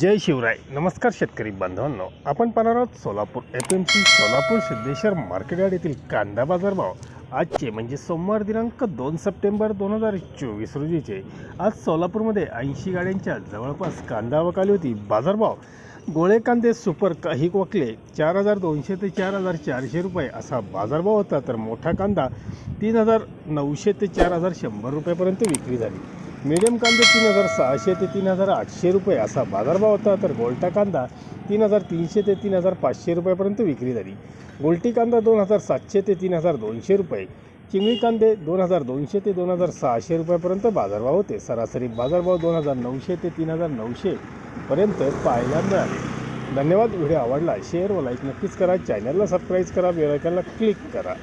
जय शिवराय. नमस्कार शेतकरी बांधवांनो. आपण पाहणार आहोत Solapur F M C Solapur Siddheshwar market yard येथील कांदा बाजारभाव. आजचे म्हणजे सोमवार दिनांक दोन सप्टेंबर दोन हजार चोवीस रोजीचे. आज सोलापूरमध्ये ऐंशी गाड्यांच्या जवळपास कांदा आवक आली होती. बाजारभाव. गोळे कांदे सुपर काही वकले चार हजार दोनशे ते चार हजार चारशे रुपये असा बाजारभाव होता. तर मोठा कांदा तीन हजार नऊशे ते चार हजार शंभर रुपयापर्यंत विक्री झाली. मीडियम कांदे तीन हजार सहाशे ते तीन हजार आठशे रुपये असा बाजारभाव होता तर गोल्टा कांदा तीन हजार तीनशे ते तीन हजार पाचशे रुपयापर्यंत विक्री झाली. गोल्टी कांदा दोन हजार सातशे ते तीन हजार दोनशे रुपये. चिंगळी कांदे दोन हजार दोनशे ते दोन हजार सहाशे रुपयापर्यंत बाजारभाव होते. सरासरी बाजारभाव दोन हजार नऊशे ते तीन हजार नऊशे पर्यंत पाहायला मिळाले. धन्यवाद. व्हिडिओ आवडला शेअर व लाईक नक्कीच करा. चॅनलला सबस्क्राईब करा बेलायकनला क्लिक करा.